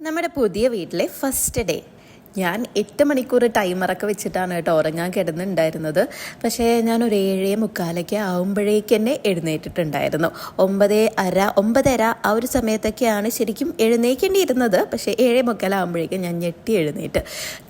നമ്മുടെ പുതിയ വീട്ടിലെ ഫസ്റ്റ് ഡേ ഞാൻ എട്ട് മണിക്കൂർ ടൈമറൊക്കെ വെച്ചിട്ടാണ് കേട്ടോ ഉറങ്ങാൻ കിടന്നുണ്ടായിരുന്നത്. പക്ഷേ ഞാൻ ഒരു ഏഴേ മുക്കാലൊക്കെ ആകുമ്പോഴേക്ക് തന്നെ എഴുന്നേറ്റിട്ടുണ്ടായിരുന്നു. ഒമ്പതേ അര ഒമ്പതര ആ ഒരു സമയത്തൊക്കെയാണ് ശരിക്കും എഴുന്നേക്കേണ്ടിയിരുന്നത്. പക്ഷേ ഏഴേ മുക്കാലാകുമ്പോഴേക്കും ഞാൻ ഞെട്ടി എഴുന്നേറ്റ്.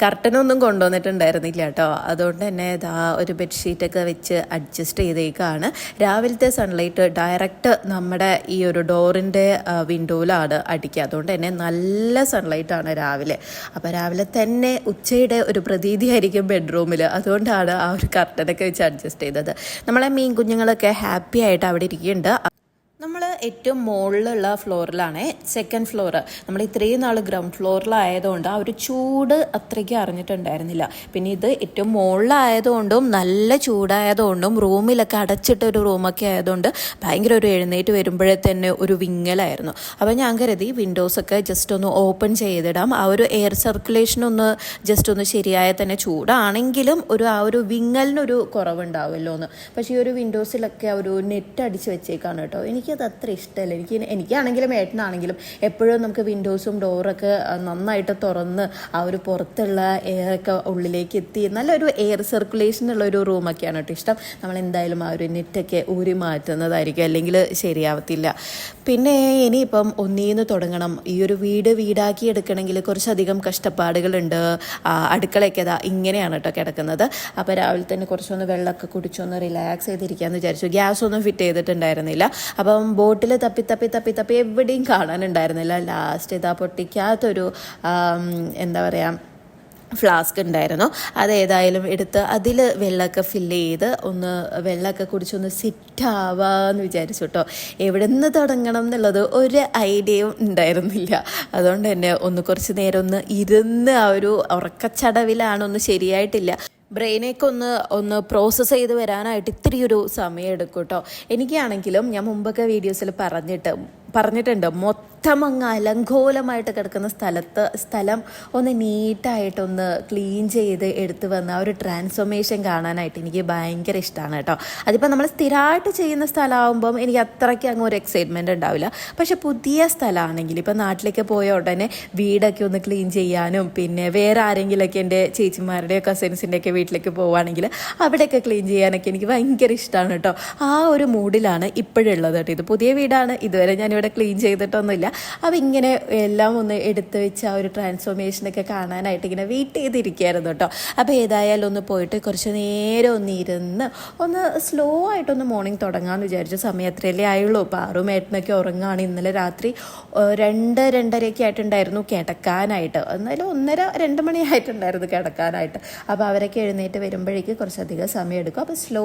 കർട്ടനൊന്നും കൊണ്ടുവന്നിട്ടുണ്ടായിരുന്നില്ല കേട്ടോ. അതുകൊണ്ട് തന്നെ ഇതാ ഒരു ബെഡ്ഷീറ്റൊക്കെ വെച്ച് അഡ്ജസ്റ്റ് ചെയ്തേക്കാണ്. രാവിലത്തെ സൺലൈറ്റ് ഡയറക്റ്റ് നമ്മുടെ ഈ ഒരു ഡോറിന്റെ വിൻഡോയിലാണ് അടിക്കുക. അതുകൊണ്ട് തന്നെ നല്ല സൺലൈറ്റാണ് രാവിലെ. അപ്പോൾ രാവിലെ തന്നെ ഉച്ചയുടെ ഒരു പ്രതീതിയായിരിക്കും ബെഡ്റൂമിൽ അതുകൊണ്ടാണ് ആ ഒരു കർട്ടനൊക്കെ വെച്ച് അഡ്ജസ്റ്റ് ചെയ്തത്. നമ്മളെ മീൻ കുഞ്ഞുങ്ങളൊക്കെ ഹാപ്പി ആയിട്ട് അവിടെ ഇരിക്കുന്നുണ്ട്. നമ്മൾ ഏറ്റവും മുകളിലുള്ള ഫ്ലോറിലാണ് സെക്കൻഡ് ഫ്ലോർ നമ്മൾ ഇത്രയും നാൾ ഗ്രൗണ്ട് ഫ്ലോറിലായതുകൊണ്ട് ആ ഒരു ചൂട് അത്രയ്ക്ക് അറിഞ്ഞിട്ടുണ്ടായിരുന്നില്ല. പിന്നെ ഇത് ഏറ്റവും മുകളിലായതുകൊണ്ടും നല്ല ചൂടായതുകൊണ്ടും റൂമിലൊക്കെ അടച്ചിട്ട ഒരു റൂമൊക്കെ ആയതുകൊണ്ട് ഭയങ്കര ഒരു എഴുന്നേറ്റ് വരുമ്പോഴേ തന്നെ ഒരു വിങ്ങലായിരുന്നു. അപ്പോൾ ഞാൻ കരുതി വിൻഡോസൊക്കെ ജസ്റ്റ് ഒന്ന് ഓപ്പൺ ചെയ്തിടാം. ആ ഒരു എയർ സർക്കുലേഷൻ ഒന്ന് ജസ്റ്റ് ഒന്ന് ശരിയായ തന്നെ ചൂടാണെങ്കിലും ഒരു ആ ഒരു വിങ്ങലിനൊരു കുറവുണ്ടാവുമല്ലോ എന്ന് പക്ഷേ ഈ ഒരു വിൻഡോസിലൊക്കെ ഒരു നെറ്റ് അടിച്ച് വെച്ചേക്കാണ് കേട്ടോ. എനിക്കത് അത്ര ഇഷ്ടമല്ല എനിക്ക് എനിക്കാണെങ്കിലും ഏട്ടനാണെങ്കിലും എപ്പോഴും നമുക്ക് വിൻഡോസും ഡോറൊക്കെ നന്നായിട്ട് തുറന്ന് ആ ഒരു പുറത്തുള്ള എയറൊക്കെ ഉള്ളിലേക്ക് എത്തി. നല്ലൊരു എയർ സർക്കുലേഷൻ ഉള്ള ഒരു റൂമൊക്കെയാണ് കേട്ടോ ഇഷ്ടം. നമ്മൾ എന്തായാലും ആ ഒരു നെറ്റൊക്കെ ഊരി മാറ്റുന്നതായിരിക്കും. അല്ലെങ്കിൽ ശരിയാവത്തില്ല. പിന്നെ ഇനിയിപ്പം ഒന്നീന്ന് തുടങ്ങണം. ഈ ഒരു വീട് വീടാക്കി എടുക്കണമെങ്കിൽ കുറച്ചധികം കഷ്ടപ്പാടുകളുണ്ട്. അടുക്കളയൊക്കെ അതാ ഇങ്ങനെയാണ് കേട്ടോ കിടക്കുന്നത്. അപ്പോൾ രാവിലെ തന്നെ കുറച്ചൊന്ന് വെള്ളമൊക്കെ കുടിച്ചൊന്ന് റിലാക്സ് ചെയ്തിരിക്കാമെന്ന് വിചാരിച്ചു. ഗ്യാസ് ഒന്നും ഫിറ്റ് ചെയ്തിട്ടുണ്ടായിരുന്നില്ല. അപ്പം ബോട്ടിൽ തപ്പി തപ്പി തപ്പി തപ്പി എവിടെയും കാണാനുണ്ടായിരുന്നില്ല. ലാസ്റ്റ് ഇതാ പൊട്ടിക്കാത്തൊരു എന്താ പറയുക ഫ്ലാസ്ക് ഉണ്ടായിരുന്നു. അത് ഏതായാലും എടുത്ത് അതിൽ വെള്ളമൊക്കെ ഫില്ല് ചെയ്ത് ഒന്ന് വെള്ളമൊക്കെ കുടിച്ചൊന്ന് സെറ്റ് ആവാന്ന് വിചാരിച്ചു കേട്ടോ എവിടെ നിന്ന് തുടങ്ങണം എന്നുള്ളത് ഒരു ഐഡിയയും ഉണ്ടായിരുന്നില്ല. അതുകൊണ്ട് തന്നെ ഒന്ന് കുറച്ച് നേരം ഒന്ന് ഇരുന്ന് ആ ഒരു ഉറക്കച്ചടവിലാണ് ഒന്ന് ശരിയായിട്ടില്ല. ബ്രെയിനൊക്കെ ഒന്ന് ഒന്ന് പ്രോസസ്സ് ചെയ്ത് വരാനായിട്ട് ഇത്തിരി ഒരു സമയം എടുക്കും കേട്ടോ എനിക്കാണെങ്കിലും ഞാൻ മുമ്പൊക്കെ വീഡിയോസിൽ പറഞ്ഞിട്ട് പറഞ്ഞിട്ടുണ്ട്. മൊത്തം അങ്ങ് അലങ്കോലമായിട്ട് കിടക്കുന്ന സ്ഥലത്ത് സ്ഥലം ഒന്ന് നീറ്റായിട്ടൊന്ന് ക്ലീൻ ചെയ്ത് എടുത്തു വന്ന ആ ഒരു ട്രാൻസ്ഫോർമേഷൻ കാണാനായിട്ട് എനിക്ക് ഭയങ്കര ഇഷ്ടമാണ് കേട്ടോ. അതിപ്പോൾ നമ്മൾ സ്ഥിരമായിട്ട് ചെയ്യുന്ന സ്ഥലമാകുമ്പം എനിക്ക് അത്രയ്ക്ക് അങ്ങ് ഒരു എക്സൈറ്റ്മെന്റ് ഉണ്ടാവില്ല. പക്ഷെ പുതിയ സ്ഥലമാണെങ്കിൽ ഇപ്പോൾ നാട്ടിലേക്ക് പോയ ഉടനെ വീടൊക്കെ ഒന്ന് ക്ലീൻ ചെയ്യാനും പിന്നെ വേറെ ആരെങ്കിലുമൊക്കെ എന്റെ ചേച്ചിമാരുടെയോ കസിൻസിന്റെയൊക്കെ വീട്ടിലേക്ക് പോവുകയാണെങ്കിൽ അവിടെയൊക്കെ ക്ലീൻ ചെയ്യാനൊക്കെ എനിക്ക് ഭയങ്കര ഇഷ്ടമാണ് കേട്ടോ. ആ ഒരു മൂഡിലാണ് ഇപ്പോഴുള്ളത് കേട്ടോ. ഇത് പുതിയ വീടാണ്. ഇതുവരെ ഞാനിവിടെ ക്ലീൻ ചെയ്തിട്ടൊന്നുമില്ല. അപ്പോൾ ഇങ്ങനെ എല്ലാം ഒന്ന് എടുത്തു വെച്ച് ആ ഒരു ട്രാൻസ്ഫോർമേഷനൊക്കെ കാണാനായിട്ട് ഇങ്ങനെ വെയിറ്റ് ചെയ്തിരിക്കുകയായിരുന്നു കേട്ടോ. അപ്പോൾ ഏതായാലും ഒന്ന് പോയിട്ട് കുറച്ച് നേരം ഒന്ന് ഇരുന്ന് ഒന്ന് സ്ലോ ആയിട്ടൊന്ന് മോർണിംഗ് തുടങ്ങാമെന്ന് വിചാരിച്ചു. സമയം എത്രയല്ലേ ആയുള്ളൂ. ആറും ഏട്ടനൊക്കെ ഉറങ്ങുകയാണ് ഇന്നലെ രാത്രി രണ്ട് രണ്ടരയൊക്കെ ആയിട്ടുണ്ടായിരുന്നു കിടക്കാനായിട്ട്. എന്നാലും ഒന്നര രണ്ട് മണിയായിട്ടുണ്ടായിരുന്നു കിടക്കാനായിട്ട്. അപ്പോൾ അവരൊക്കെ എഴുന്നേറ്റ് വരുമ്പോഴേക്ക് കുറച്ചധികം സമയം എടുക്കും. അപ്പോൾ സ്ലോ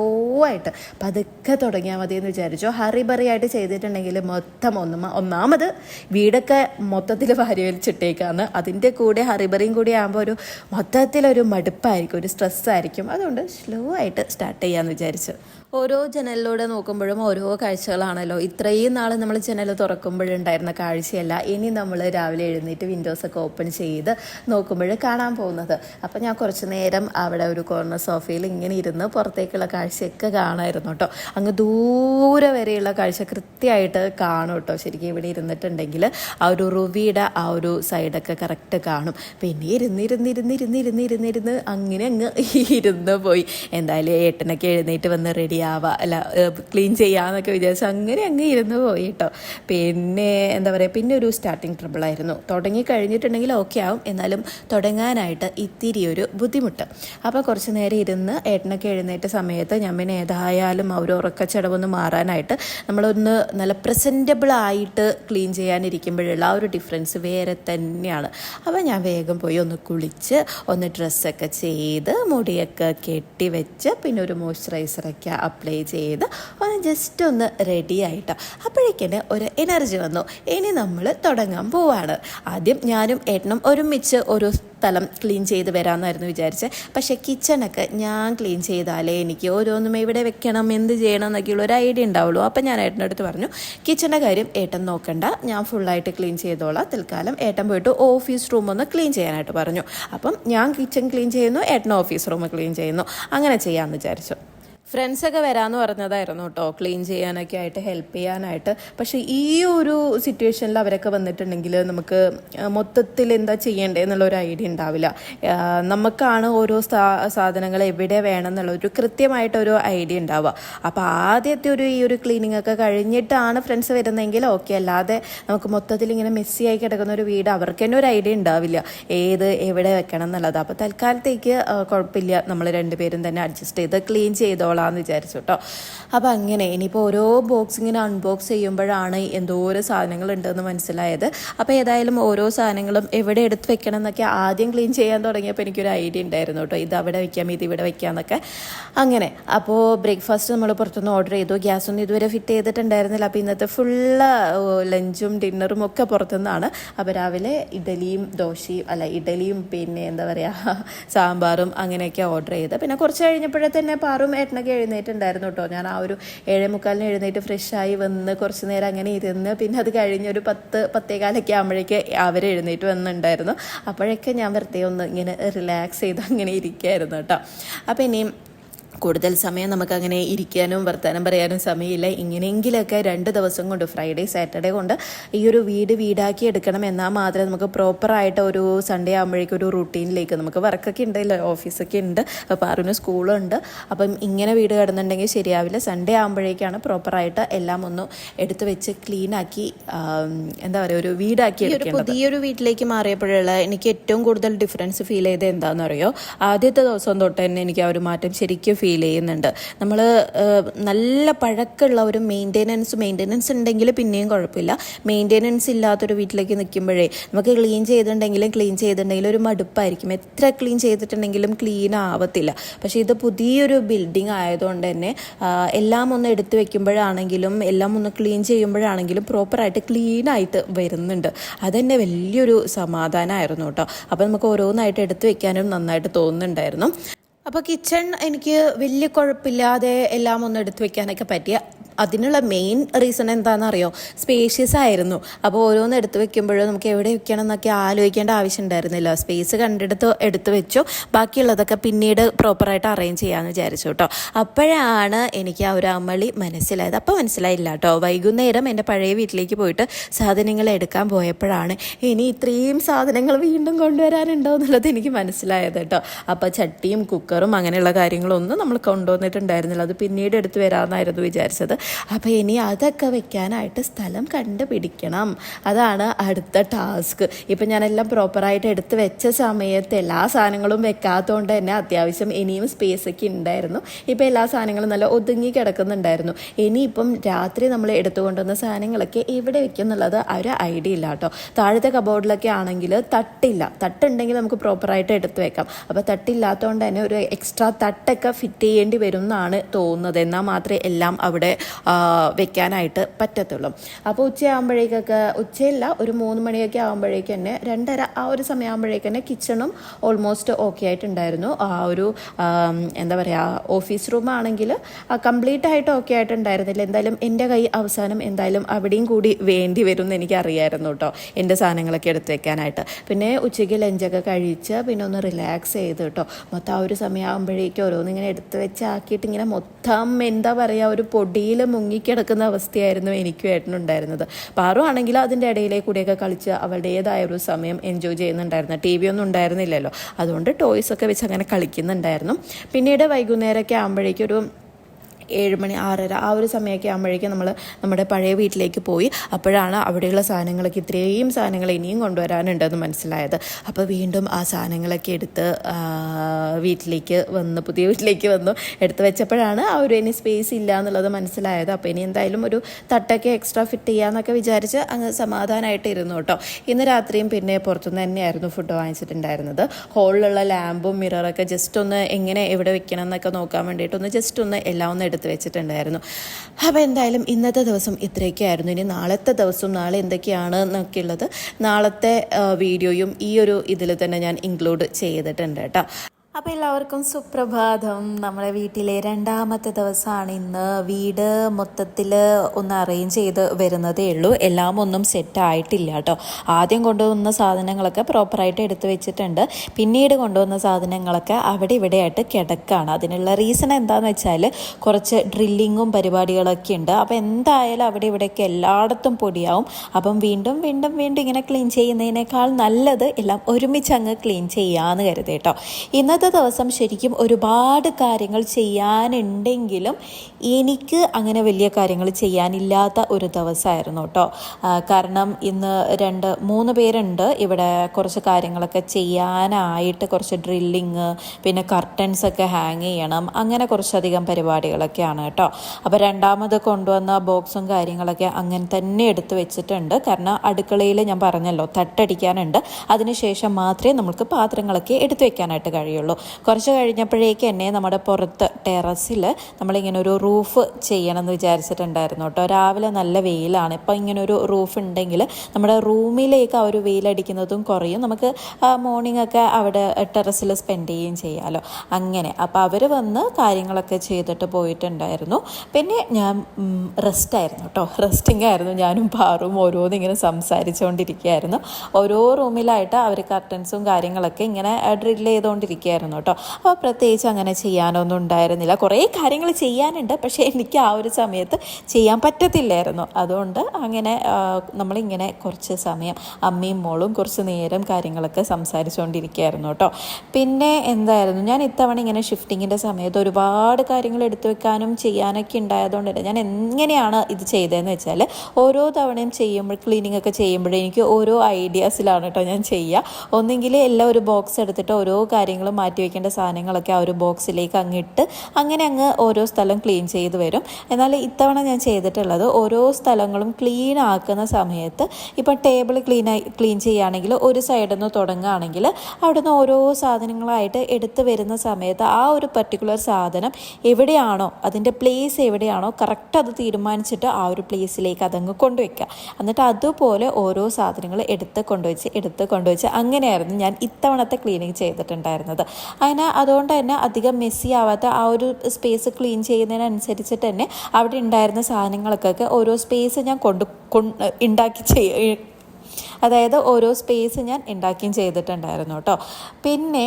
ആയിട്ട് പതുക്കെ തുടങ്ങിയാൽ മതി എന്ന് വിചാരിച്ചു. ഹറി ബറി ആയിട്ട് ചെയ്തിട്ടുണ്ടെങ്കിൽ മൊത്തം ഒന്ന് ഒന്നാമത് വീടൊക്കെ മൊത്തത്തിൽ വാരി വലിച്ചിട്ടേക്കാണ് അതിന്റെ കൂടെ ഹറിബറിയും കൂടി ആകുമ്പോൾ ഒരു മൊത്തത്തിലൊരു മടുപ്പായിരിക്കും ഒരു സ്ട്രെസ്സായിരിക്കും അതുകൊണ്ട് സ്ലോ ആയിട്ട് സ്റ്റാർട്ട് ചെയ്യാമെന്ന് വിചാരിച്ചു. ഓരോ ജനലിലൂടെ നോക്കുമ്പോഴും ഓരോ കാഴ്ചകളാണല്ലോ. ഇത്രയും നാൾ നമ്മൾ ജനൽ തുറക്കുമ്പോഴുണ്ടായിരുന്ന കാഴ്ചയല്ല ഇനി നമ്മൾ രാവിലെ എഴുന്നേറ്റ് വിൻഡോസ് ഒക്കെ ഓപ്പൺ ചെയ്ത് നോക്കുമ്പോൾ കാണാൻ പോകുന്നത്. അപ്പോൾ ഞാൻ കുറച്ച് നേരം അവിടെ ഒരു കോർണർ സോഫയിൽ ഇങ്ങനെ ഇരുന്ന് പുറത്തേക്കുള്ള കാഴ്ചയൊക്കെ കാണായിരുന്നു കേട്ടോ. അങ്ങ് ദൂരെ വരെയുള്ള കാഴ്ച കൃത്യമായിട്ട് കാണും കേട്ടോ. ശരിക്കും ഇവിടെ ഇരുന്നിട്ടുണ്ടെങ്കിൽ ആ ഒരു റുവിയുടെ ആ ഒരു സൈഡൊക്കെ കറക്റ്റ് കാണും. പിന്നെ ഇരുന്നിരുന്നിരുന്നിരുന്നിരുന്നിരുന്നിരുന്ന് അങ്ങനെ അങ്ങ് ഇരുന്ന് പോയി. എന്തായാലും ഏട്ടനൊക്കെ എഴുന്നേറ്റ് വന്ന് റെഡി ആവാ അല്ല ക്ലീൻ ചെയ്യാന്നൊക്കെ വിചാരിച്ചു അങ്ങനെ അങ്ങ് ഇരുന്ന് പോയി കേട്ടോ. പിന്നെ എന്താ പറയുക പിന്നെ ഒരു സ്റ്റാർട്ടിങ് ട്രബിളായിരുന്നു തുടങ്ങി കഴിഞ്ഞിട്ടുണ്ടെങ്കിൽ ഓക്കെ ആവും. എന്നാലും തുടങ്ങാനായിട്ട് ഇത്തിരി ഒരു ബുദ്ധിമുട്ട്. അപ്പോൾ കുറച്ച് നേരം ഇരുന്ന് ഏട്ടനൊക്കെ എഴുന്നേറ്റ സമയത്ത് ഞാൻ പിന്നെ ഏതായാലും ആ ഒരു ഉറക്കച്ചടവൊന്ന് മാറാനായിട്ട് നമ്മളൊന്ന് നല്ല പ്രസന്റബിൾ ആയിട്ട് ക്ലീൻ ചെയ്യാനിരിക്കുമ്പോഴുള്ള ആ ഒരു ഡിഫറൻസ് വേറെ തന്നെയാണ്. അപ്പോൾ ഞാൻ വേഗം പോയി ഒന്ന് കുളിച്ച് ഒന്ന് ഡ്രസ്സൊക്കെ ചെയ്ത് മുടിയൊക്കെ കെട്ടി വെച്ച് പിന്നെ ഒരു മോയ്സ്ചറൈസറൊക്കെ അപ്ലൈ ചെയ്ത് ഒന്ന് ജസ്റ്റ് ഒന്ന് റെഡി ആയിട്ടോ. അപ്പോഴേക്കിന് ഒരു എനർജി വന്നു. ഇനി നമ്മൾ തുടങ്ങാൻ പോവാണ്. ആദ്യം ഞാനും ഏട്ടനും ഒരുമിച്ച് ഒരു സ്ഥലം ക്ലീൻ ചെയ്ത് വരാമെന്നായിരുന്നു വിചാരിച്ചത് പക്ഷേ കിച്ചണൊക്കെ ഞാൻ ക്ലീൻ ചെയ്താലേ എനിക്ക് ഓരോന്നും എവിടെ വെക്കണം എന്ത് ചെയ്യണം എന്നൊക്കെയുള്ള ഒരു ഐഡിയ ഉണ്ടാവുള്ളൂ. അപ്പം ഞാൻ ഏട്ടന്റെ അടുത്ത് പറഞ്ഞു കിച്ചന്റെ കാര്യം ഏട്ടൻ നോക്കണ്ട. ഞാൻ ഫുള്ളായിട്ട് ക്ലീൻ ചെയ്തോളാം. തൽക്കാലം ഏട്ടൻ പോയിട്ട് ഓഫീസ് റൂം ഒന്ന് ക്ലീൻ ചെയ്യാനായിട്ട് പറഞ്ഞു. അപ്പം ഞാൻ കിച്ചൺ ക്ലീൻ ചെയ്യുന്നു ഏട്ടൻ ഓഫീസ് റൂം ക്ലീൻ ചെയ്യുന്നു. അങ്ങനെ ചെയ്യാമെന്ന് വിചാരിച്ചു. ഫ്രണ്ട്സൊക്കെ വരാമെന്ന് പറഞ്ഞതായിരുന്നു കേട്ടോ. ക്ലീൻ ചെയ്യാനൊക്കെ ആയിട്ട് ഹെൽപ്പ് ചെയ്യാനായിട്ട്. പക്ഷേ ഈ ഒരു സിറ്റുവേഷനിൽ അവരൊക്കെ വന്നിട്ടുണ്ടെങ്കിൽ നമുക്ക് മൊത്തത്തിൽ എന്താ ചെയ്യേണ്ടത് എന്നുള്ള ഒരു ഐഡിയ ഉണ്ടാവില്ല നമുക്കാണ് ഓരോ സാധനങ്ങൾ എവിടെ വേണം എന്നുള്ള ഒരു കൃത്യമായിട്ടൊരു ഐഡിയ ഉണ്ടാവുക. അപ്പോൾ ആദ്യത്തെ ഒരു ഈ ഒരു ക്ലീനിങ് ഒക്കെ കഴിഞ്ഞിട്ടാണ് ഫ്രണ്ട്സ് വരുന്നതെങ്കിൽ ഓക്കെ അല്ലാതെ നമുക്ക് മൊത്തത്തിൽ ഇങ്ങനെ മെസ്സി ആയി കിടക്കുന്ന ഒരു വീട് അവർക്ക് തന്നെ ഒരു ഐഡിയ ഉണ്ടാവില്ല. ഏത് എവിടെ വെക്കണം എന്നുള്ളത്. അപ്പോൾ തൽക്കാലത്തേക്ക് കുഴപ്പമില്ല. നമ്മൾ രണ്ടുപേരും തന്നെ അഡ്ജസ്റ്റ് ചെയ്ത് ക്ലീൻ ചെയ്തോളാം. എന്ന് വിചാരിച്ചു കേട്ടോ അപ്പോൾ അങ്ങനെ ഇനിയിപ്പോൾ ഓരോ ബോക്സ് ഇങ്ങനെ അൺബോക്സ് ചെയ്യുമ്പോഴാണ് എന്തോരോ സാധനങ്ങൾ ഉണ്ടെന്ന് മനസ്സിലായത്. അപ്പോൾ ഏതായാലും ഓരോ സാധനങ്ങളും എവിടെ എടുത്ത് വെക്കണം എന്നൊക്കെ ആദ്യം ക്ലീൻ ചെയ്യാൻ തുടങ്ങിയപ്പോൾ എനിക്കൊരു ഐഡിയ ഉണ്ടായിരുന്നു കേട്ടോ ഇത് അവിടെ വെക്കാം ഇത് ഇവിടെ വെക്കാം എന്നൊക്കെ അങ്ങനെ അപ്പോൾ ബ്രേക്ക്ഫാസ്റ്റ് നമ്മൾ പുറത്തുനിന്ന് ഓർഡർ ചെയ്തു. ഗ്യാസ് ഒന്നും ഇതുവരെ ഫിറ്റ് ചെയ്തിട്ടുണ്ടായിരുന്നില്ല. അപ്പോൾ ഇന്നത്തെ ഫുള്ള് ലഞ്ചും ഡിന്നറും ഒക്കെ പുറത്തുനിന്നാണ്. അപ്പോൾ രാവിലെ ഇഡലിയും ദോശയും അല്ല ഇഡലിയും പിന്നെ എന്താ പറയുക സാമ്പാറും അങ്ങനെയൊക്കെ ഓർഡർ ചെയ്ത് പിന്നെ കുറച്ച് കഴിഞ്ഞപ്പോഴേ തന്നെ പാറും ഏട്ടനൊക്കെ എഴുന്നേറ്റുണ്ടായിരുന്നു കേട്ടോ. ഞാൻ ആ ഒരു ഏഴേ മുക്കാലിന് എഴുന്നേറ്റ് ഫ്രഷായി വന്ന് കുറച്ച് നേരം അങ്ങനെ ഇരുന്ന് പിന്നെ അത് കഴിഞ്ഞ് ഒരു പത്ത് പത്തേകാലൊക്കെ ആകുമ്പോഴേക്ക് അവർ എഴുന്നേറ്റ് വന്നിട്ടുണ്ടായിരുന്നു. അപ്പോഴൊക്കെ ഞാൻ വെറുതെ ഒന്ന് ഇങ്ങനെ റിലാക്സ് ചെയ്ത് അങ്ങനെ ഇരിക്കുകയായിരുന്നു കേട്ടോ. അപ്പോൾ ഇനിയും കൂടുതൽ സമയം നമുക്കങ്ങനെ ഇരിക്കാനും വർത്തമാനം പറയാനും സമയമില്ല. ഇങ്ങനെയെങ്കിലൊക്കെ രണ്ട് ദിവസം കൊണ്ട് ഫ്രൈഡേ സാറ്റർഡേ കൊണ്ട് ഈ ഒരു വീട് വീടാക്കി എടുക്കണം എന്നാൽ മാത്രമേ നമുക്ക് പ്രോപ്പറായിട്ട് ഒരു സൺഡേ ആകുമ്പോഴേക്കും ഒരു റുട്ടീനിലേക്ക് നമുക്ക് വർക്കൊക്കെ ഉണ്ടല്ലോ ഓഫീസൊക്കെ ഉണ്ട്. അപ്പോൾ പാറുവിന് സ്കൂളുണ്ട് അപ്പം ഇങ്ങനെ വീട് കിടന്നുണ്ടെങ്കിൽ ശരിയാവില്ല. സൺഡേ ആകുമ്പോഴേക്കാണ് പ്രോപ്പറായിട്ട് എല്ലാം ഒന്ന് എടുത്തു വെച്ച് ക്ലീനാക്കി എന്താ പറയുക ഒരു വീടാക്കി എടുക്കേണ്ടത്. പുതിയൊരു വീട്ടിലേക്ക് മാറിയപ്പോഴുള്ള എനിക്ക് ഏറ്റവും കൂടുതൽ ഡിഫറൻസ് ഫീൽ ചെയ്തത് എന്താണെന്ന് അറിയോ ആദ്യത്തെ ദിവസം തൊട്ട് തന്നെ എനിക്ക് ആ ഒരു മാറ്റം ശരിക്കും ഫീൽ ചെയ്യുന്നുണ്ട്. നമ്മൾ നല്ല പഴക്കമുള്ള ഒരു മെയിന്റെനൻസ് മെയിന്റെനൻസ് ഉണ്ടെങ്കിൽ പിന്നെയും കുഴപ്പമില്ല. മെയിന്റെനൻസ് ഇല്ലാത്തൊരു വീട്ടിലേക്ക് നിൽക്കുമ്പോഴേ നമുക്ക് ക്ലീൻ ചെയ്തിട്ടുണ്ടെങ്കിലും ക്ലീൻ ചെയ്തിട്ടുണ്ടെങ്കിലും ഒരു മടുപ്പായിരിക്കും. എത്ര ക്ലീൻ ചെയ്തിട്ടുണ്ടെങ്കിലും ക്ലീൻ ആവത്തില്ല. പക്ഷേ ഇത് പുതിയൊരു ബിൽഡിംഗ് ആയതുകൊണ്ട് തന്നെ എല്ലാം ഒന്ന് എടുത്തു വെക്കുമ്പോഴാണെങ്കിലും എല്ലാം ഒന്ന് ക്ലീൻ ചെയ്യുമ്പോഴാണെങ്കിലും പ്രോപ്പറായിട്ട് ക്ലീൻ ആയിട്ട് വരുന്നുണ്ട്. അതെന്നെ വലിയൊരു സമാധാനമായിരുന്നു കേട്ടോ. അപ്പോൾ നമുക്ക് ഓരോന്നായിട്ട് എടുത്തു വെക്കാനും നന്നായിട്ട് തോന്നുന്നുണ്ടായിരുന്നു. അപ്പോൾ കിച്ചൺ എനിക്ക് വലിയ കുഴപ്പമില്ലാതെ എല്ലാം ഒന്ന് എടുത്തു വെക്കാനൊക്കെ പറ്റിയ അതിനുള്ള മെയിൻ റീസൺ എന്താണെന്ന് അറിയോ സ്പേഷ്യസ് ആയിരുന്നു. അപ്പോൾ ഓരോന്ന് എടുത്ത് വെക്കുമ്പോഴും നമുക്ക് എവിടെ വെക്കണം എന്നൊക്കെ ആലോചിക്കേണ്ട ആവശ്യം ഉണ്ടായിരുന്നില്ല. സ്പേസ് കണ്ടെടുത്ത് എടുത്ത് വെച്ചു. ബാക്കിയുള്ളതൊക്കെ പിന്നീട് പ്രോപ്പറായിട്ട് അറേഞ്ച് ചെയ്യാമെന്ന് വിചാരിച്ചു കേട്ടോ അപ്പോഴാണ് എനിക്ക് ആ ഒരു അമളി മനസ്സിലായത്. അപ്പോൾ മനസ്സിലായില്ല കേട്ടോ വൈകുന്നേരം എന്റെ പഴയ വീട്ടിലേക്ക് പോയിട്ട് സാധനങ്ങൾ എടുക്കാൻ പോയപ്പോഴാണ് ഇനി ഇത്രയും സാധനങ്ങൾ വീണ്ടും കൊണ്ടുവരാനുണ്ടോ എന്നുള്ളത് എനിക്ക് മനസ്സിലായത് കേട്ടോ അപ്പോൾ ചട്ടിയും കുക്കറും അങ്ങനെയുള്ള കാര്യങ്ങളൊന്നും നമ്മൾ കൊണ്ടുവന്നിട്ടുണ്ടായിരുന്നില്ല. അത് പിന്നീട് എടുത്ത് വരാമെന്നായിരുന്നു വിചാരിച്ചത്. അപ്പോൾ ഇനി അതൊക്കെ വെക്കാനായിട്ട് സ്ഥലം കണ്ടുപിടിക്കണം. അതാണ് അടുത്ത ടാസ്ക്. ഇപ്പം ഞാനെല്ലാം പ്രോപ്പറായിട്ട് എടുത്ത് വെച്ച സമയത്ത് എല്ലാ സാധനങ്ങളും വെക്കാത്തതുകൊണ്ട് തന്നെ അത്യാവശ്യം ഇനിയും സ്പേസ് ഒക്കെ ഉണ്ടായിരുന്നു ഇപ്പം എല്ലാ സാധനങ്ങളും നല്ല ഒതുങ്ങി കിടക്കുന്നുണ്ടായിരുന്നു. ഇനിയിപ്പം രാത്രി നമ്മൾ എടുത്തുകൊണ്ടുവന്ന സാധനങ്ങളൊക്കെ എവിടെ വെക്കും എന്നുള്ളത് ഒരു ഐഡിയ ഇല്ല കേട്ടോ. താഴത്തെ കബോർഡിലൊക്കെ ആണെങ്കിൽ തട്ടില്ല. തട്ടുണ്ടെങ്കിൽ നമുക്ക് പ്രോപ്പറായിട്ട് എടുത്ത് വെക്കാം. അപ്പോൾ തട്ടില്ലാത്തതുകൊണ്ട് തന്നെ ഒരു എക്സ്ട്രാ തട്ടൊക്കെ ഫിറ്റ് ചെയ്യേണ്ടി വരും എന്നാണ് തോന്നുന്നത്. എന്നാൽ മാത്രമേ എല്ലാം അവിടെ വെക്കാനായിട്ട് പറ്റത്തുള്ളൂ. അപ്പോൾ ഉച്ചയാകുമ്പോഴേക്കൊക്കെ ഉച്ചയില്ല ഒരു മൂന്ന് മണിയൊക്കെ ആകുമ്പോഴേക്ക് തന്നെ രണ്ടര ആ ഒരു സമയമാകുമ്പോഴേക്ക് തന്നെ കിച്ചണും ഓൾമോസ്റ്റ് ഓക്കെ ആയിട്ടുണ്ടായിരുന്നു. ആ ഒരു എന്താ പറയുക ഓഫീസ് റൂം ആണെങ്കിൽ കംപ്ലീറ്റ് ആയിട്ട് ഓക്കെ ആയിട്ടുണ്ടായിരുന്നില്ല. എന്തായാലും എന്റെ കൈ അവസാനം എന്തായാലും അവിടെയും കൂടി വേണ്ടി വരും എന്ന് എനിക്കറിയായിരുന്നു കേട്ടോ എന്റെ സാധനങ്ങളൊക്കെ എടുത്ത് വെക്കാനായിട്ട്. പിന്നെ ഉച്ചയ്ക്ക് ലഞ്ചൊക്കെ കഴിച്ച് പിന്നെ ഒന്ന് റിലാക്സ് ചെയ്ത് കേട്ടോ. മൊത്തം ആ ഒരു സമയമാകുമ്പോഴേക്കും ഓരോന്നിങ്ങനെ എടുത്ത് വെച്ചാക്കിയിട്ട് ഇങ്ങനെ മൊത്തം എന്താ പറയുക ഒരു പൊടിയിൽ മുങ്ങിക്കിടക്കുന്ന അവസ്ഥയായിരുന്നു എനിക്കും ഏട്ടനുണ്ടായിരുന്നത് പാറു ആണെങ്കിൽ അതിന്റെ ഇടയിലേക്ക് കൂടെയൊക്കെ കളിച്ച് അവളുടേതായ ഒരു സമയം എൻജോയ് ചെയ്യുന്നുണ്ടായിരുന്നു. ടി വി ഒന്നും ഉണ്ടായിരുന്നില്ലല്ലോ. അതുകൊണ്ട് ടോയ്സ് ഒക്കെ വെച്ച് അങ്ങനെ കളിക്കുന്നുണ്ടായിരുന്നു. പിന്നീട് വൈകുന്നേരമൊക്കെ ആകുമ്പോഴേക്കും ഒരു ഏഴ് മണി ആറര ആ ഒരു സമയമൊക്കെ ആകുമ്പോഴേക്കും നമ്മൾ നമ്മുടെ പഴയ വീട്ടിലേക്ക് പോയി അപ്പോഴാണ് അവിടെയുള്ള സാധനങ്ങളൊക്കെ ഇത്രയും സാധനങ്ങൾ ഇനിയും കൊണ്ടുവരാനുണ്ടെന്ന് മനസ്സിലായത്. അപ്പോൾ വീണ്ടും ആ സാധനങ്ങളൊക്കെ എടുത്ത് വീട്ടിലേക്ക് വന്ന് പുതിയ വീട്ടിലേക്ക് വന്നു എടുത്ത് വെച്ചപ്പോഴാണ് ആ ഒരു ഇനി സ്പേസ് ഇല്ല എന്നുള്ളത് മനസ്സിലായത്. അപ്പോൾ ഇനി എന്തായാലും ഒരു തട്ടൊക്കെ എക്സ്ട്രാ ഫിറ്റ് ചെയ്യാമെന്നൊക്കെ വിചാരിച്ച് അങ്ങ് സമാധാനമായിട്ട് ഇരുന്നു കേട്ടോ. ഇന്ന് രാത്രിയും പിന്നെ പുറത്തുനിന്ന് തന്നെയായിരുന്നു ഫുഡ് വാങ്ങിച്ചിട്ടുണ്ടായിരുന്നത്. ഹോളിലുള്ള ലാമ്പും മിററൊക്കെ ജസ്റ്റ് ഒന്ന് എങ്ങനെ എവിടെ വെക്കണം എന്നൊക്കെ നോക്കാൻ വേണ്ടിയിട്ട് ഒന്ന് ജസ്റ്റ് ഒന്ന് എല്ലാം ഒന്ന് എടുത്ത് വെച്ചിട്ടുണ്ടായിരുന്നു. അപ്പോൾ എന്തായാലും ഇന്നത്തെ ദിവസം ഇത്രയൊക്കെയായിരുന്നു. ഇനി നാളത്തെ ദിവസം നാളെ എന്തൊക്കെയാണ് എന്നൊക്കെയുള്ളത് നാളത്തെ വീഡിയോയും ഈ ഒരു ഇതിൽ തന്നെ ഞാൻ ഇൻക്ലൂഡ് ചെയ്തിട്ടുണ്ട് കേട്ടോ. അപ്പോൾ എല്ലാവർക്കും സുപ്രഭാതം. നമ്മളെ വീട്ടിലെ രണ്ടാമത്തെ ദിവസമാണ് ഇന്ന്. വീട് മൊത്തത്തിൽ ഒന്ന് അറേഞ്ച് ചെയ്ത് വരുന്നതേ ഉള്ളൂ. എല്ലാം ഒന്നും സെറ്റ് ആയിട്ടില്ല കേട്ടോ. ആദ്യം കൊണ്ടുവന്ന സാധനങ്ങളൊക്കെ പ്രോപ്പറായിട്ട് എടുത്തു വെച്ചിട്ടുണ്ട്. പിന്നീട് കൊണ്ടുവന്ന സാധനങ്ങളൊക്കെ അവിടെ ഇവിടെയായിട്ട് കിടക്കാണ്. അതിനുള്ള റീസൺ എന്താണെന്ന് വെച്ചാൽ കുറച്ച് ഡ്രില്ലിങ്ങും പരിപാടികളൊക്കെ ഉണ്ട്. അപ്പോൾ എന്തായാലും അവിടെ ഇവിടെയൊക്കെ എല്ലായിടത്തും പൊടിയാവും. അപ്പം വീണ്ടും വീണ്ടും വീണ്ടും ഇങ്ങനെ ക്ലീൻ ചെയ്യുന്നതിനേക്കാൾ നല്ലത് എല്ലാം ഒരുമിച്ച് അങ്ങ് ക്ലീൻ ചെയ്യാമെന്ന് കരുതി കേട്ടോ. ഇന്നത്തെ ദിവസം ശരിക്കും ഒരുപാട് കാര്യങ്ങൾ ചെയ്യാനുണ്ടെങ്കിലും എനിക്ക് അങ്ങനെ വലിയ കാര്യങ്ങൾ ചെയ്യാനില്ലാത്ത ഒരു ദിവസമായിരുന്നു കേട്ടോ. കാരണം ഇന്ന് രണ്ട് മൂന്ന് പേരുണ്ട്. ഇവിടെ കുറച്ച് കാര്യങ്ങളൊക്കെ ചെയ്യാനായിട്ട് കുറച്ച് ഡ്രില്ലിങ് പിന്നെ കർട്ടൻസ് ഒക്കെ ഹാങ് ചെയ്യണം. അങ്ങനെ കുറച്ചധികം പരിപാടികളൊക്കെയാണ് കേട്ടോ. അപ്പോൾ രണ്ടാമത് കൊണ്ടുവന്ന ബോക്സും കാര്യങ്ങളൊക്കെ അങ്ങനെ തന്നെ എടുത്ത് വെച്ചിട്ടുണ്ട്. കാരണം അടുക്കളയിൽ ഞാൻ പറഞ്ഞല്ലോ തട്ടടിക്കാനുണ്ട്. അതിനുശേഷം മാത്രമേ നമുക്ക് പാത്രങ്ങളൊക്കെ എടുത്തു വെക്കാനായിട്ട് കഴിയുള്ളൂ. കുറച്ച് കഴിഞ്ഞപ്പോഴേക്ക് തന്നെ നമ്മുടെ പുറത്ത് ടെറസിൽ നമ്മളിങ്ങനെ ഒരു റൂഫ് ചെയ്യണം എന്ന് വിചാരിച്ചിട്ടുണ്ടായിരുന്നു കേട്ടോ. രാവിലെ നല്ല വെയിലാണ്. ഇപ്പം ഇങ്ങനെ ഒരു റൂഫ് ഉണ്ടെങ്കിൽ നമ്മുടെ റൂമിലേക്ക് ആ ഒരു വെയിലടിക്കുന്നതും കുറയും. നമുക്ക് മോർണിംഗ് ഒക്കെ അവിടെ ടെറസിൽ സ്പെൻഡ് ചെയ്യുകയും ചെയ്യാമല്ലോ അങ്ങനെ. അപ്പോൾ അവർ വന്ന് കാര്യങ്ങളൊക്കെ ചെയ്തിട്ട് പോയിട്ടുണ്ടായിരുന്നു. പിന്നെ ഞാൻ റെസ്റ്റ് ആയിരുന്നു കേട്ടോ. റെസ്റ്റിംഗ് ആയിരുന്നു. ഞാനും പാറും ഓരോന്നും ഇങ്ങനെ സംസാരിച്ചുകൊണ്ടിരിക്കുകയായിരുന്നു. ഓരോ റൂമിലായിട്ട് അവർ കർട്ടൻസും കാര്യങ്ങളൊക്കെ ഇങ്ങനെ ഡ്രില്ല് ചെയ്തുകൊണ്ടിരിക്കുകയായിരുന്നു. കേട്ടോ. അപ്പോൾ പ്രത്യേകിച്ച് അങ്ങനെ ചെയ്യാനൊന്നും ഉണ്ടായിരുന്നില്ല. കുറേ കാര്യങ്ങൾ ചെയ്യാനുണ്ട്. പക്ഷേ എനിക്ക് ആ ഒരു സമയത്ത് ചെയ്യാൻ പറ്റത്തില്ലായിരുന്നു. അതുകൊണ്ട് അങ്ങനെ നമ്മളിങ്ങനെ കുറച്ച് സമയം അമ്മയും മോളും കുറച്ച് നേരം കാര്യങ്ങളൊക്കെ സംസാരിച്ചുകൊണ്ടിരിക്കുകയായിരുന്നു കേട്ടോ. പിന്നെ എന്തായിരുന്നു? ഞാൻ ഇത്തവണ ഇങ്ങനെ ഷിഫ്റ്റിങ്ങിന്റെ സമയത്ത് ഒരുപാട് കാര്യങ്ങൾ എടുത്തു വെക്കാനും ചെയ്യാനൊക്കെ ഉണ്ടായതുകൊണ്ട് ഞാൻ എങ്ങനെയാണ് ഇത് ചെയ്തതെന്ന് വെച്ചാൽ ഓരോ തവണയും ചെയ്യുമ്പോൾ ക്ലീനിങ് ഒക്കെ ചെയ്യുമ്പോഴേ എനിക്ക് ഓരോ ഐഡിയാസിലാണ് കേട്ടോ ഞാൻ ചെയ്യുക. ഒന്നെങ്കിൽ എല്ലാം ഒരു ബോക്സ് എടുത്തിട്ട് ഓരോ കാര്യങ്ങളും മാറ്റി വെക്കേണ്ട സാധനങ്ങളൊക്കെ ആ ഒരു ബോക്സിലേക്ക് അങ്ങിട്ട് അങ്ങനെ അങ്ങ് ഓരോ സ്ഥലം ക്ലീൻ ചെയ്ത് വരും. എന്നാൽ ഇത്തവണ ഞാൻ ചെയ്തിട്ടുള്ളത് ഓരോ സ്ഥലങ്ങളും ക്ലീൻ ആക്കുന്ന സമയത്ത് ഇപ്പം ടേബിൾ ക്ലീൻ ക്ലീൻ ചെയ്യുകയാണെങ്കിൽ ഒരു സൈഡിൽ നിന്ന് തുടങ്ങുകയാണെങ്കിൽ അവിടെ നിന്ന് ഓരോ സാധനങ്ങളായിട്ട് എടുത്തു വരുന്ന സമയത്ത് ആ ഒരു പർട്ടിക്കുലർ സാധനം എവിടെയാണോ അതിന്റെ പ്ലേസ് എവിടെയാണോ കറക്റ്റ് അത് തീരുമാനിച്ചിട്ട് ആ ഒരു പ്ലേസിലേക്ക് അതങ്ങ് കൊണ്ടുവയ്ക്കുക. എന്നിട്ട് അതുപോലെ ഓരോ സാധനങ്ങൾ എടുത്ത് കൊണ്ടുവച്ച് എടുത്ത് കൊണ്ടുവച്ച് അങ്ങനെയായിരുന്നു ഞാൻ ഇത്തവണത്തെ ക്ലീനിങ് ചെയ്തിട്ടുണ്ടായിരുന്നത്. അങ്ങനെ അതുകൊണ്ട് തന്നെ അധികം മെസ്സി ആവാത്ത ആ ഒരു സ്പേസ് ക്ലീൻ ചെയ്യുന്നതിനനുസരിച്ചിട്ട് തന്നെ അവിടെ ഉണ്ടായിരുന്ന സാധനങ്ങൾക്കൊക്കെ ഓരോ സ്പേസ് ഞാൻ കൊണ്ട് ഉണ്ടാക്കി ചെയ്യ അതായത് ഓരോ സ്പേസ് ഞാൻ ഉണ്ടാക്കിയും ചെയ്തിട്ടുണ്ടായിരുന്നു കേട്ടോ. പിന്നെ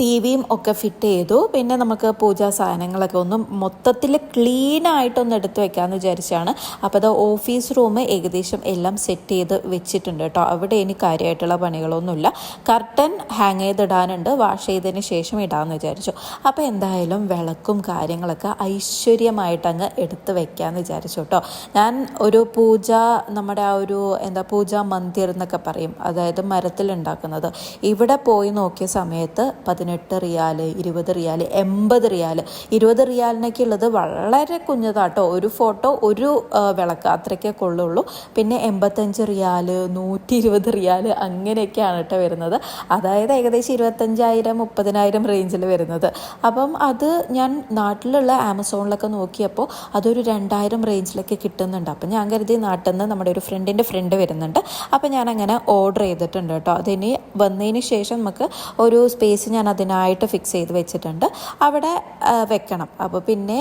ടി വിയും ഒക്കെ ഫിറ്റ് ചെയ്തു. പിന്നെ നമുക്ക് പൂജാ സാധനങ്ങളൊക്കെ ഒന്ന് മൊത്തത്തിൽ ക്ലീൻ ആയിട്ടൊന്ന് എടുത്തു വെക്കാമെന്ന് വിചാരിച്ചാണ്. അപ്പോൾ അത് ഓഫീസ് റൂം ഏകദേശം എല്ലാം സെറ്റ് ചെയ്ത് വെച്ചിട്ടുണ്ട് കേട്ടോ. അവിടെ ഇനി കാര്യമായിട്ടുള്ള പണികളൊന്നുമില്ല. കർട്ടൻ ഹാങ് ചെയ്തിടാനുണ്ട്. വാഷ് ചെയ്തതിന് ശേഷം ഇടാമെന്ന് വിചാരിച്ചു. അപ്പോൾ എന്തായാലും വിളക്കും കാര്യങ്ങളൊക്കെ ഐശ്വര്യമായിട്ടങ്ങ് എടുത്ത് വെക്കാമെന്ന് വിചാരിച്ചു കേട്ടോ. ഞാൻ ഒരു പൂജ നമ്മുടെ ആ ഒരു എന്താ പൂജാ മന്ദിർ എന്നൊക്കെ പറയും. അതായത് മരത്തിലുണ്ടാക്കുന്നത്. ഇവിടെ പോയി നോക്കിയ സമയത്ത് പതിനെട്ട് റിയാൽ ഇരുപത് റിയാൽ എൺപത് റിയാൽ ഇരുപത് റിയാലിനൊക്കെ ഉള്ളത് വളരെ കുഞ്ഞതാട്ടോ. ഒരു ഫോട്ടോ ഒരു വിളക്ക് അത്രയ്ക്കേ കൊള്ളുള്ളൂ. പിന്നെ എൺപത്തഞ്ച് റിയാൽ നൂറ്റി ഇരുപത് റിയാൽ അങ്ങനെയൊക്കെയാണ് കേട്ടോ വരുന്നത്. അതായത് ഏകദേശം ഇരുപത്തഞ്ചായിരം മുപ്പതിനായിരം റേഞ്ചിൽ വരുന്നത്. അപ്പം അത് ഞാൻ നാട്ടിലുള്ള ആമസോണിലൊക്കെ നോക്കിയപ്പോൾ അതൊരു രണ്ടായിരം റേഞ്ചിലൊക്കെ കിട്ടുന്നുണ്ട്. അപ്പം ഞാൻ കരുതി നാട്ടിൽ നിന്ന് നമ്മുടെ ഒരു ഫ്രണ്ടിന്റെ ഫ്രണ്ട് വരുന്നുണ്ട്. അപ്പം ഞാൻ അങ്ങനെ ഓർഡർ ചെയ്തിട്ടുണ്ട് കേട്ടോ. അതിനി വന്നതിന് ശേഷം നമുക്ക് ഒരു സ്പേസ് ഞാൻ അതിനായിട്ട് ഫിക്സ് ചെയ്ത് വെച്ചിട്ടുണ്ട്. അവിടെ വെക്കണം. അപ്പോൾ പിന്നെ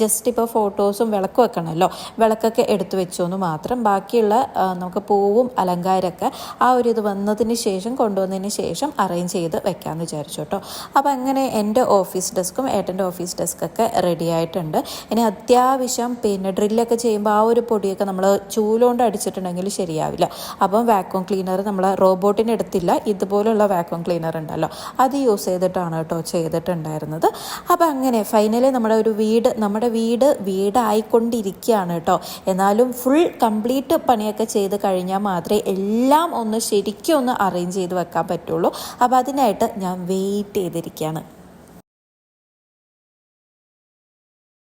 ജസ്റ്റ് ഇപ്പോൾ ഫോട്ടോസും വിളക്ക് വെക്കണമല്ലോ വിളക്കൊക്കെ എടുത്തു വെച്ചു എന്ന് മാത്രം. ബാക്കിയുള്ള നമുക്ക് പൂവും അലങ്കാരമൊക്കെ ആ ഒരു ഇത് വന്നതിന് ശേഷം കൊണ്ടുവന്നതിന് ശേഷം അറേഞ്ച് ചെയ്ത് വെക്കാമെന്ന് വിചാരിച്ചു കേട്ടോ. അപ്പോൾ അങ്ങനെ എന്റെ ഓഫീസ് ഡെസ്കും ഏട്ടന്റെ ഓഫീസ് ഡെസ്കൊക്കെ റെഡി ആയിട്ടുണ്ട്. ഇനി അത്യാവശ്യം പിന്നെ ഡ്രില്ലൊക്കെ ചെയ്യുമ്പോൾ ആ ഒരു പൊടിയൊക്കെ നമ്മൾ ചൂലുകൊണ്ട് അടിച്ചിട്ടുണ്ടെങ്കിൽ ശരിയാവില്ല. അപ്പം വാക്വം ക്ലീനർ നമ്മൾ റോബോട്ടിന് എടുത്തില്ല. ഇതുപോലുള്ള വാക്വം ക്ലീനർ ഉണ്ടല്ലോ. അത് യൂസ് ചെയ്തിട്ടാണ് കേട്ടോ ചെയ്തിട്ടുണ്ടായിരുന്നത്. അപ്പം അങ്ങനെ ഫൈനലി നമ്മുടെ ഒരു വീട് നമ്മുടെ വീട് വീടായിക്കൊണ്ടിരിക്കുകയാണ് കേട്ടോ. എന്നാലും ഫുൾ കംപ്ലീറ്റ് പണിയൊക്കെ ചെയ്ത് കഴിഞ്ഞാൽ മാത്രമേ എല്ലാം ഒന്ന് ശരിക്കും ഒന്ന് അറേഞ്ച് ചെയ്ത് വെക്കാൻ പറ്റുള്ളൂ. അപ്പോൾ അതിനായിട്ട് ഞാൻ വെയിറ്റ് ചെയ്തിരിക്കുകയാണ്.